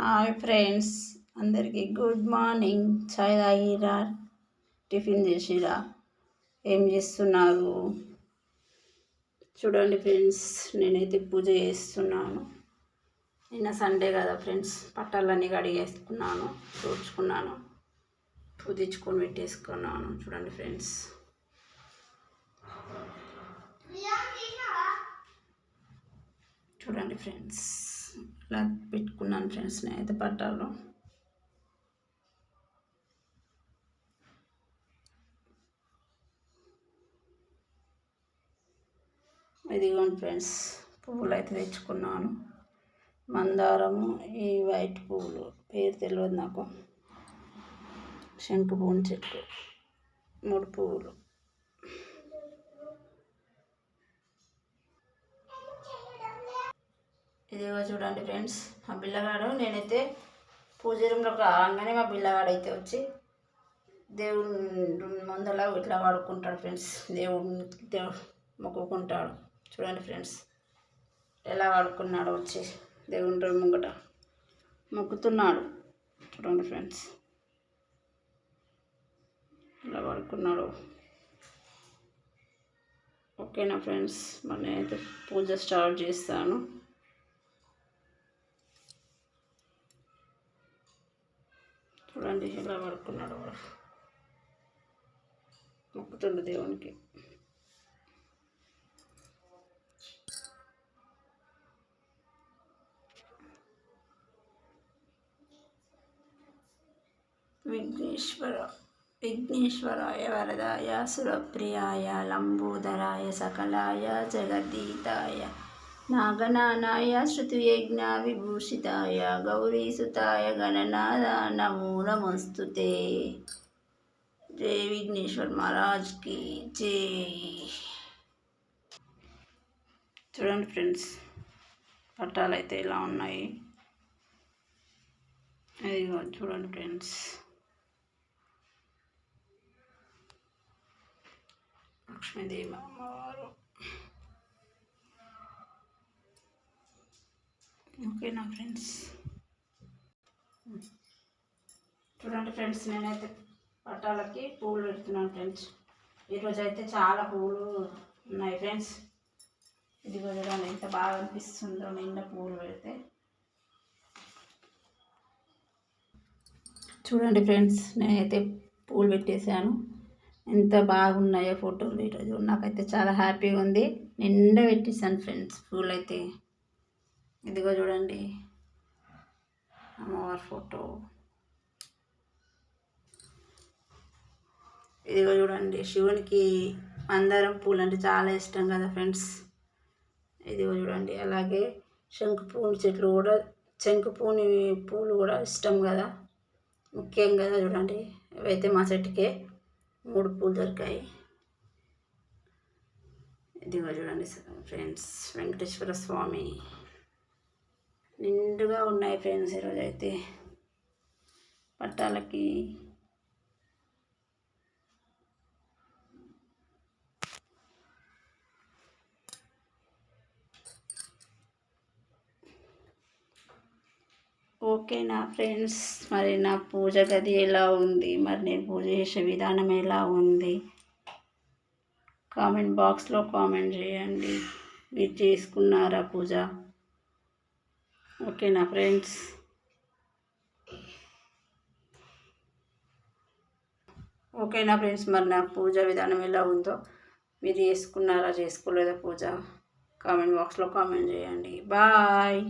Hi friends అందరికీ good morning. చాయ్ తాగిరా? టిఫిన్ చేసిరా? ఏం చేస్తున్నారు? చూడండి ఫ్రెండ్స్ నేనైతే పూజ చేస్తున్నాను. నిన్న సండే కదా ఫ్రెండ్స్ పట్టాలన్నీ కడిగేసుకున్నాను చూడ్చుకున్నాను పూజించుకొని పెట్టేసుకున్నాను. చూడండి ఫ్రెండ్స్. చూడండి ఫ్రెండ్స్. ఇలా పెట్టుకున్నాను ఫ్రెండ్స్ నేనైతే పట్టాలు ఇదిగోండి ఫ్రెండ్స్ పువ్వులు అయితే తెచ్చుకున్నాను. మందారము ఈ వైట్ పువ్వులు. పేరు తెలియదు నాకు. శంకు పువ్వుని చెట్టు. మూడు పువ్వులు. ఇదిగో చూడండి ఫ్రెండ్స్ మా పిల్లగాడు నేనైతే పూజ రూమ్లో రాగానే మా పిల్లగాడు అయితే వచ్చి దేవుడి ముందర ఇట్లా వాడుకుంటాడు ఫ్రెండ్స్. దేవుడిని దేవుడు మొక్కుకుంటాడు. చూడండి ఫ్రెండ్స్ ఎలా వాడుకున్నాడు వచ్చి దేవుని ముంగట మొక్కుతున్నాడు. చూడండి ఫ్రెండ్స్ ఎలా వాడుకున్నాడు ఓకేనా ఫ్రెండ్స్ మరి నేనైతే పూజ స్టార్ట్ చేస్తాను. చూడండి ఇలా పడుకున్నాడు వాడు. మొక్కుతుండు దేవునికి. విఘ్నేశ్వర విఘ్నేశ్వరాయ వరదాయ సురప్రియాయ లంబోదరాయ సకలాయ జగదీతాయ నాగనానాయ శృతియజ్ఞ విభూషితాయ గౌరీసుతాయ గణనాద నమో జై విఘ్నేశ్వర్ మహారాజ్కి జై. చూడండి ఫ్రెండ్స్ పట్టాలు అయితే ఇలా ఉన్నాయి. అదిగో చూడండి ఫ్రెండ్స్. లక్ష్మీదేవి అమ్మవారు. ఓకేనా ఫ్రెండ్స్. చూడండి ఫ్రెండ్స్ నేనైతే పట్టాలకి పూలు పెడుతున్నాను ఫ్రెండ్స్. ఈరోజు అయితే చాలా పూలు ఉన్నాయి ఫ్రెండ్స్. ఇది చూడండి ఎంత బాగా అనిపిస్తుందో నిండా పూలు పెడితే. చూడండి ఫ్రెండ్స్ నేనైతే పూలు పెట్టేశాను. ఎంత బాగున్నాయో ఫోటోలు ఈరోజు. నాకైతే చాలా హ్యాపీగా ఉంది. నిండా పెట్టేశాను ఫ్రెండ్స్ పూలు అయితే ఇదిగో చూడండి. అమ్మవారి ఫోటో. ఇదిగో చూడండి శివునికి మందారం పూలు అంటే చాలా ఇష్టం కదా ఫ్రెండ్స్. ఇదిగో చూడండి అలాగే శంకు చెట్లు కూడా శంకు పూని పూలు కూడా ఇష్టం కదా. ముఖ్యం కదా చూడండి ఇవైతే మా చెట్టుకే మూడు పూలు దొరికాయి. ఇదిగో చూడండి ఫ్రెండ్స్ వెంకటేశ్వర స్వామి. నిండుగా ఉన్నాయి ఫ్రెండ్స్ ఈరోజు అయితే పట్టాలకి. ఓకే నా ఫ్రెండ్స్ మరి నా పూజ గది ఎలా ఉంది? మరి నేను పూజ చేసే విధానం ఎలా ఉంది? కామెంట్ బాక్స్లో కామెంట్ చేయండి. మీరు చేసుకున్నారా పూజ? ఓకేనా ఫ్రెండ్స్. ఓకేనా ఫ్రెండ్స్ మరి నా పూజ విధానం ఎలా ఉందో మీరు చేసుకున్నారా చేసుకోలేదా పూజ? కామెంట్ బాక్స్లో కామెంట్ చేయండి. బాయ్.